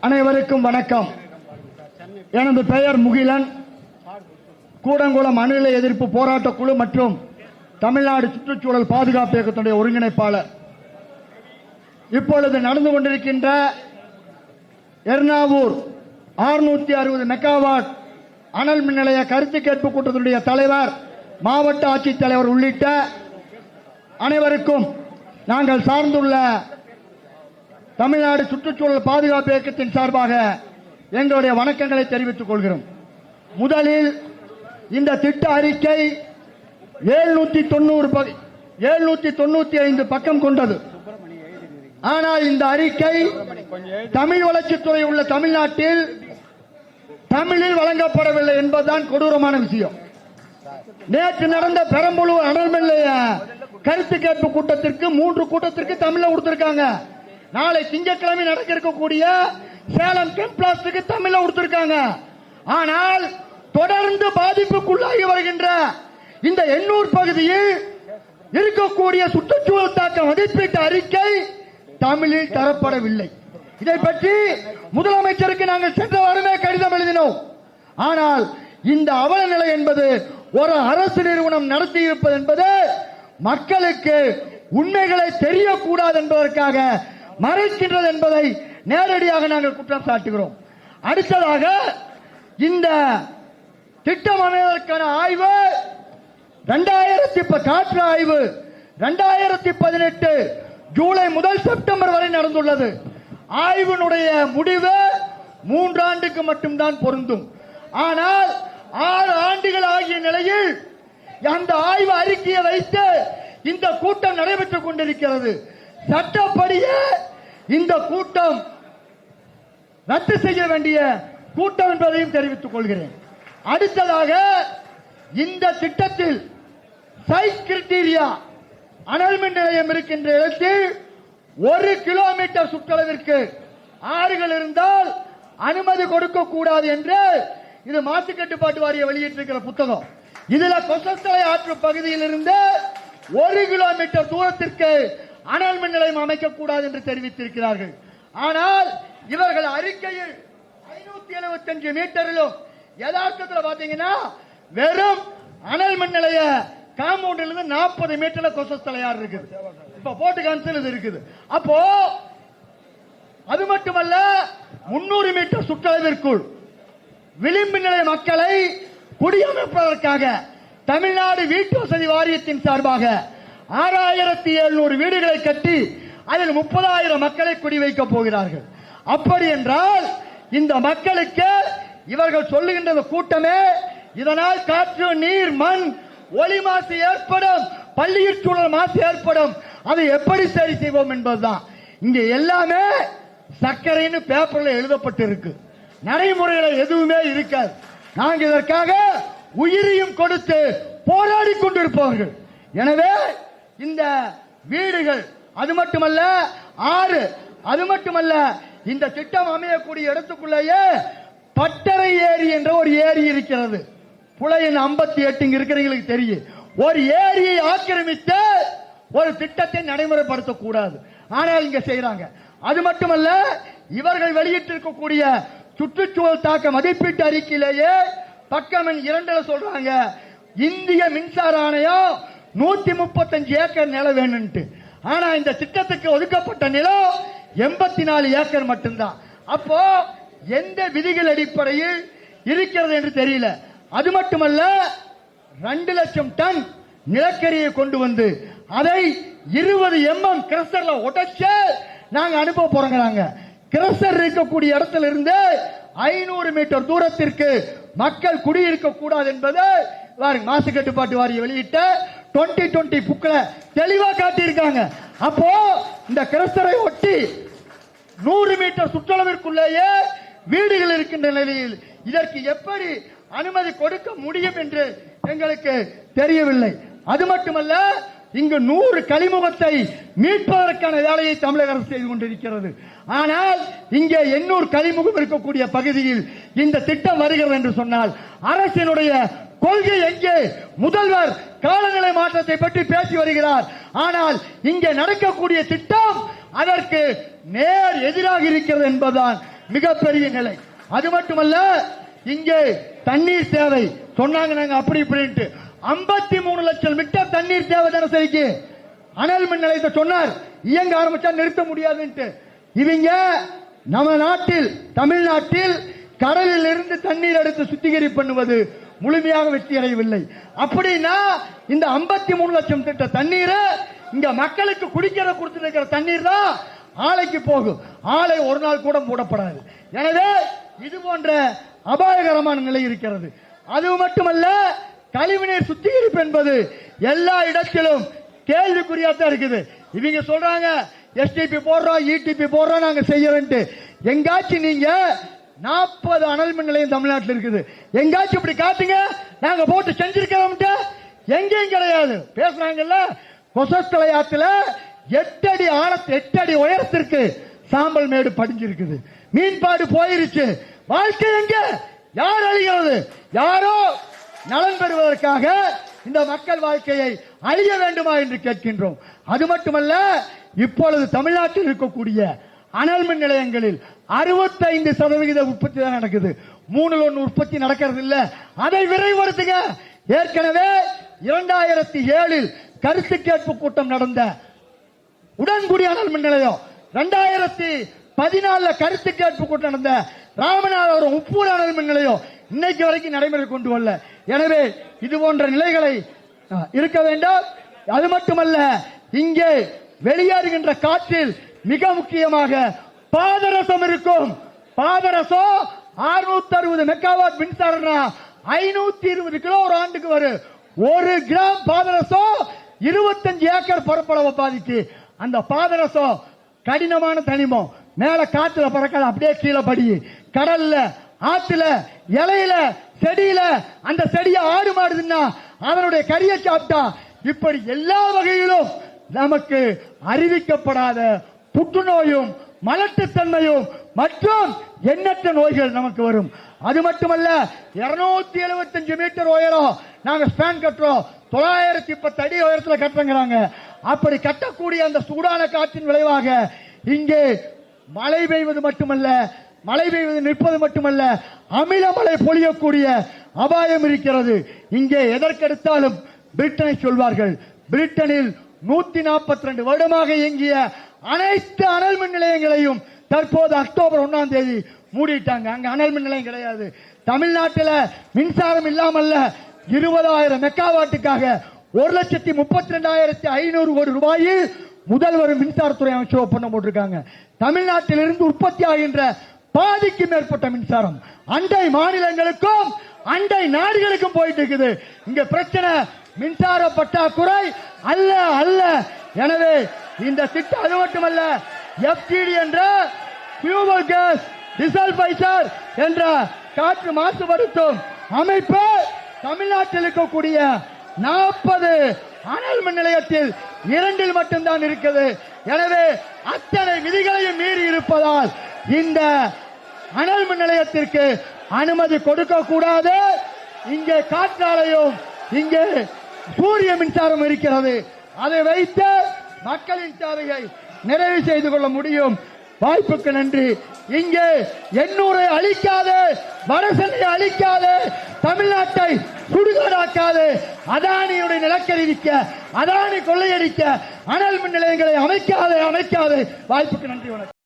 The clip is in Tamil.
அனைவருக்கும் வணக்கம். எனது பெயர் முகிலன். கூடங்குளம் அணுநிலை எதிர்ப்பு போராட்டக் குழு மற்றும் தமிழ்நாடு சுற்றுச்சூழல் பாதுகாப்பு இயக்கத்துடைய ஒருங்கிணைப்பாளர். இப்பொழுது நடந்து கொண்டிருக்கின்ற எர்ணாவூர் 660 அறுபது மெகாவாட் அனல் மின் நிலைய கருத்து கேட்பு கூட்டத்தினுடைய தலைவர் மாவட்ட ஆட்சித்தலைவர் உள்ளிட்ட அனைவருக்கும் நாங்கள் சார்ந்துள்ள தமிழ்நாடு சுற்றுச்சூழல் பாதுகாப்பு இயக்கத்தின் சார்பாக எங்களுடைய வணக்கங்களை தெரிவித்துக் கொள்கிறோம். முதலில் இந்த திட்ட அறிக்கை எழுநூத்தி தொண்ணூறு எழுநூத்தி தொண்ணூத்தி ஐந்து பக்கம் கொண்டது. ஆனால் இந்த அறிக்கை தமிழ் வளர்ச்சித்துறை உள்ள தமிழ்நாட்டில் தமிழில் வழங்கப்படவில்லை என்பதுதான் கொடூரமான விஷயம். நேற்று நடந்த பெரம்பலூர் அனல் கருத்து கேட்பு கூட்டத்திற்கு மூன்று கூட்டத்திற்கு தமிழ கொடுத்திருக்காங்க. நாளை திங்கட்கிழமை நடக்க இருக்கக்கூடிய சேலம் கெம்பிளாஸ்டுக்கு தமிழ்ல கொடுத்திருக்காங்க. ஆனால் தொடர்ந்து பாதிப்புக்குள்ளாகி வருகின்ற இந்த எண்ணூர் பகுதியில் இருக்கக்கூடிய சுற்றுச்சூழல் தாக்க மதிப்பீட்டு அறிக்கை தமிழில் தரப்படவில்லை. இதை பற்றி முதலமைச்சருக்கு நாங்கள் சென்ற வாரமே கடிதம் எழுதினோம். ஆனால் இந்த அவல நிலை என்பது ஒரு அரசு நிறுவனம் நடத்தி இருப்பது என்பது மக்களுக்கு உண்மைகளை தெரியக்கூடாது என்பதற்காக மறைக்கின்றது என்பதை நேரடியாக நாங்கள் குற்றம் சாட்டுகிறோம் அடுத்ததாக இந்த திட்டம் அமைவதற்கான ஆய்வு ரெண்டாயிரத்தி காற்று ஆய்வு ரெண்டாயிரத்தி பதினெட்டு ஜூலை முதல் செப்டம்பர் வரை நடந்துள்ளது. ஆய்வினுடைய முடிவு மூன்றாண்டுக்கு மட்டும்தான் பொருந்தும். ஆனால் ஆறு ஆண்டுகள் ஆகிய நிலையில் அந்த ஆய்வு அறிக்கையை வைத்து இந்த கூட்டம் நடைபெற்றுக் கொண்டிருக்கிறது. சட்டப்படியே இந்த கூட்டம் ரத்து செய்ய வேண்டிய கூட்டம் என்பதையும் தெரிவித்துக் கொள்கிறேன். அடுத்ததாக இந்த திட்டத்தில் சைட் கிரிட்டீரியா அனல் மின் நிலையம் இருக்கின்ற இடத்தில் ஒரு கிலோமீட்டர் சுற்றளவிற்கு ஆறுகள் இருந்தால் அனுமதி கொடுக்க கூடாது என்று இது மாசு கட்டுப்பாட்டு வாரிய வெளியிட்டிருக்கிற புத்தகம். இதுல கொசஸ்தலை ஆற்று பகுதியில் இருந்து ஒரு கிலோமீட்டர் தூரத்திற்கு அனல் மின் நிலையம் அமைக்கக்கூடாது என்று தெரிவித்திருக்கிறார்கள். ஆனால் இவர்கள் அறிக்கையில் ஐநூத்தி எழுபத்தஞ்சு மீட்டரிலும் யதார்த்தத்தில் பாத்தீங்கன்னா வெறும் அனல் மின் நிலைய காம்பவுண்ட்ல இருந்து நாற்பது மீட்டர்ல கொசஸ்தலையார் இருக்குது. இப்ப போட்டு காமிச்சல் இது இருக்குது. அப்போ அது மட்டுமல்ல முன்னூறு மீட்டர் சுற்றளவிற்குள் விளிம்பு நிலைய மக்களை குடியமைப்பதற்காக தமிழ்நாடு வீட்டு வசதி வாரியத்தின் சார்பாக ஆறாயிரத்தி எழுநூறு வீடுகளை கட்டி அதில் முப்பதாயிரம் மக்களை குடி வைக்கப் போகிறார்கள். அப்படி என்றால் இந்த மக்களுக்கு இவர்கள் சொல்லுகின்ற கூட்டமே இதனால் காற்று நீர் மண் ஒளி மாசு ஏற்படும் பள்ளியில் சூழல் மாசு ஏற்படும். அதை எப்படி சரி செய்வோம் என்பதுதான். இங்க எல்லாமே சர்க்கரைன்னு பேப்பர்ல எழுதப்பட்டு இருக்கு நடைமுறையில எதுவுமே இருக்காது. நாங்கள் இதற்காக உயிரையும் கொடுத்து போராடி கொண்டிருப்பவர்கள். எனவே இந்த வீடுகள் அது மட்டுமல்ல ஆறு அது மட்டுமல்ல இந்த திட்டம் அமையக்கூடிய இடத்துக்குள்ளேயே பட்டறை ஏரி என்ற ஒரு ஏரி இருக்கிறது. புலையின் ஐம்பத்தி எட்டு இங்க இருக்கிறவங்களுக்கு தெரியும். ஒரு ஏரியை ஆக்கிரமித்து ஒரு திட்டத்தை நடைமுறைப்படுத்த கூடாது ஆனால் இங்க செய்யறாங்க அது மட்டுமல்ல இவர்கள் வெளியிட்டிருக்கக்கூடிய சுற்றுச்சூழல் தாக்க மதிப்பீட்டு அறிக்கையிலேயே பக்கம் இரண்டுல சொல்றாங்க. இந்திய மின்சார ஆணையம் நூத்தி முப்பத்தஞ்சு ஏக்கர் நிலம் வேணும்ட்டு ஆனா இந்த திட்டத்துக்கு ஒதுக்கப்பட்ட நிலம் எண்பத்தி நாலு ஏக்கர் மட்டும்தான். அப்போ எந்த விதிகள் அடிப்படையில் இருக்கிறது என்று தெரியல. அது மட்டுமல்ல ரெண்டு லட்சம் டன் நிலக்கரியை கொண்டு வந்து அதை இருபது எம்எம் கிரஸ்டர்ல உடைச்சு நாங்க அனுப்ப போறோங்கிறாங்க. கிரஸ்டர் இருக்கக்கூடிய இடத்துல இருந்து ஐநூறு மீட்டர் தூரத்திற்கு மக்கள் குடியிருக்க கூடாது என்பது மாசு கட்டுப்பாட்டு வாரியம் வெளியிட்ட 2020 டுவெண்ட்டி புக்கில் தெளிவாக காட்டியிருக்காங்க. அப்போ இந்த கிறிஸ்தரை ஒட்டி நூறு மீட்டர் சுற்றளவிற்குள்ளேயே வீடுகள் இருக்கின்ற நிலையில் இதற்கு எப்படி அனுமதி கொடுக்க முடியும் என்று எங்களுக்கு தெரியவில்லை. அது மட்டுமல்ல இங்கு நூறு கழிமுகத்தை மீட்பதற்கான வேலையை தமிழக அரசு செய்து கொண்டிருக்கிறது. ஆனால் இங்கே எண்ணூறு கழிமுகம் இருக்கக்கூடிய பகுதியில் இந்த திட்டம் வருகிறது என்று சொன்னால் அரசினுடைய கொள்கை எங்கே? முதல்வர் காலநிலை மாற்றத்தை பற்றி பேசி வருகிறார். ஆனால் இங்கே நடக்கக்கூடிய திட்டம் அதற்கு நேர் எதிராக இருக்கிறது என்பதுதான் மிகப்பெரிய நிலை. அது மட்டுமல்ல இங்கே தண்ணீர் தேவை. சொன்னாங்க நாங்க அப்படி இப்படின்ட்டு. ஐம்பத்தி மூணு லட்சம் லிட்டர் தண்ணீர் தேவை தினசரிக்கு அனல் மின் நிலையத்தை சொன்னார். இயங்க ஆரம்பிச்சா நிறுத்த முடியாதுன்ட்டு. இவங்க நம்ம நாட்டில் தமிழ்நாட்டில் கடலில் இருந்து தண்ணீர் எடுத்து சுத்திகரி பண்ணுவது முழுமையாக வெற்றி அடையவில்லை. அப்படின்னா இந்த 53 மூணு லட்சம் திட்ட தண்ணீரை இங்க மக்களுக்கு குடிக்கிற கொடுத்துருக்கிற தண்ணீர் தான் ஆலைக்கு போகும். ஆலை ஒரு நாள் கூட மூடப்படாது. எனவே இது போன்ற அபாயகரமான நிலை இருக்கிறது. அது மட்டுமல்ல கழிவுநீர் சுத்திகரிப்பு என்பது எல்லா இடத்திலும் கேள்விக்குறியா தான் இருக்குது. இவங்க சொல்றாங்க எஸ்டிபி போடுறோம் இடிபி போடுறோம் நாங்க செய்யறோம்ட்டு எங்காச்சும் நீங்க நாற்பது அனல் மின் நிலையம் தமிழ்நாட்டில் இருக்குது. எங்காச்சும் இப்படி காட்டுங்க. நாங்க போட்டு செஞ்சிருக்கிறோம் எங்கேயும் கிடையாது. பேசுறாங்கல்ல கொசஸ்தலை ஆத்துல எட்டு அடி ஆழத்து எட்டு அடி உயரத்திற்கு சாம்பல் மேடு படிஞ்சிருக்குது. மீன்பாடு போயிருச்சு. வாழ்க்கை எங்க? யார் அழிகிறது? யாரோ நலன் பெறுவதற்காக இந்த மக்கள் வாழ்க்கையை அழிய வேண்டுமா என்று கேட்கின்றோம். அது மட்டுமல்ல இப்பொழுது தமிழ்நாட்டில் இருக்கக்கூடிய அனல் மின் நிலையங்களில் அறுபத்தைந்து சதவிகித உற்பத்தி தான் நடக்குது. மூணுல ஒன்று உற்பத்தி நடக்கிறது இல்ல அதை விரைவுபடுத்துங்க ஏற்கனவே இரண்டாயிரத்தி ஏழில் கருத்து கேட்பு கூட்டம் நடந்த உடன்குடி அனல் மின் நிலையம். ரெண்டாயிரத்தி பதினாலுல கருத்து கேட்பு கூட்டம் நடந்த ராமநாதபுரம் உப்பூர் அனல் மின் நிலையம் இன்னைக்கு வரைக்கும் நடைமுறை கொண்டு வரல. எனவே இது போன்ற நிலைகளை இருக்க வேண்டும். அது மட்டுமல்ல இங்கே வெளியேறுகின்ற காற்றில் மிக முக்கியமாக பாதரசம் இருக்கும். பாதரசம் 660 அறுபது மெகாவாட் மின்சாரம் ஐநூத்தி இருபது கிலோ ஒரு ஆண்டுக்கு வரும். ஒரு கிராம் பாதரசம் இருபத்தஞ்சு ஏக்கர் பரப்பளவை பாதிக்கு. அந்த பாதரசம் கடினமான தனிமம். மேல காத்துல பறக்காது அப்படியே கீழே படி. கடல்ல ஆத்துல இலையில செடியில அந்த செடியை ஆடு மாடுதுன்னா அதனுடைய கரியை சாப்பிட்டா இப்படி எல்லா வகையிலும் நமக்கு அறிவிக்கப்படாத புற்றுநோயும் மலட்டுத்தன்மையும் மற்றும் எண்ணற்ற நோய்கள் நமக்கு வரும். அது மட்டுமல்ல 275 எழுபத்தஞ்சு மீட்டர் உயரம் நாங்க ஸ்பேன் கட்டுறோம். தொள்ளாயிரத்தி பத்து அடி உயரத்துல கட்டுறங்கிறாங்க. அப்படி கட்டக்கூடிய அந்த சூடான காற்றின் விளைவாக இங்கே மழை பெய்வது மட்டுமல்ல மழை பெய்வது நிற்பது மட்டுமல்ல அமில மழை பொழியக்கூடிய அபாயம் இருக்கிறது. இங்கே எதற்கெடுத்தாலும் பிரிட்டனை சொல்வார்கள். பிரிட்டனில் நூத்தி நாற்பத்தி ரெண்டு வருடமாக இயங்கிய அனைத்து அனல் மின் நிலையங்களையும் தற்போது அக்டோபர் ஒன்னாம் தேதி மூடிட்டாங்க. அங்க அனல் மின் நிலையம் கிடையாது. தமிழ்நாட்டில் மின்சாரம் இல்லாமல்ல இருபதாயிரம் மெக்காவாட்டுக்காக ஒரு லட்சத்தி முப்பத்தி ரெண்டாயிரத்தி ஐநூறு கோடி ரூபாயில் முதல்வர் மின்சாரத்துறை அமைச்சர் ஒப்பந்தம் போட்டிருக்காங்க. தமிழ்நாட்டிலிருந்து உற்பத்தி ஆகின்ற பாதிக்கு மேற்பட்ட மின்சாரம் அண்டை மாநிலங்களுக்கும் அண்டை நாடுகளுக்கும் போயிட்டு இருக்குது இங்க பிரச்சனை மின்சார பற்றாக்குறை அல்ல அல்ல. எனவே இந்த திட்டம் அது மட்டுமல்ல எஃப்டிடி என்ற பியூவல் கேஸ் டிசல்பைசர் என்ற காற்று மாசுபடுத்தும் அமைப்பு தமிழ்நாட்டில் இருக்கக்கூடிய நாற்பது அனல் மின் நிலையத்தில் இரண்டில் மட்டும்தான் இருக்குது. எனவே அத்தனை விதிகளையும் மீறி இருப்பதால் இந்த அனல் மின் நிலையத்திற்கு அனுமதி கொடுக்க கூடாது. இங்கே காற்றாலையும் இங்கே சூரிய மின்சாரம் இருக்கிறது. அதை வைத்து மக்களின் தேவையை நிறைவு செய்து கொள்ள முடியும். வாய்ப்புக்கு நன்றி. இங்கே எண்ணூரை அழிக்காது வரசனை அழிக்காது தமிழ்நாட்டை சுடுகாடாக்காது அதானியுடைய நிலக்கரி விற்க அதானி கொள்ளையடிக்க அனல் மின் நிலையங்களை அமைக்காது அமைக்காது. வாய்ப்புக்கு நன்றி வணக்கம்.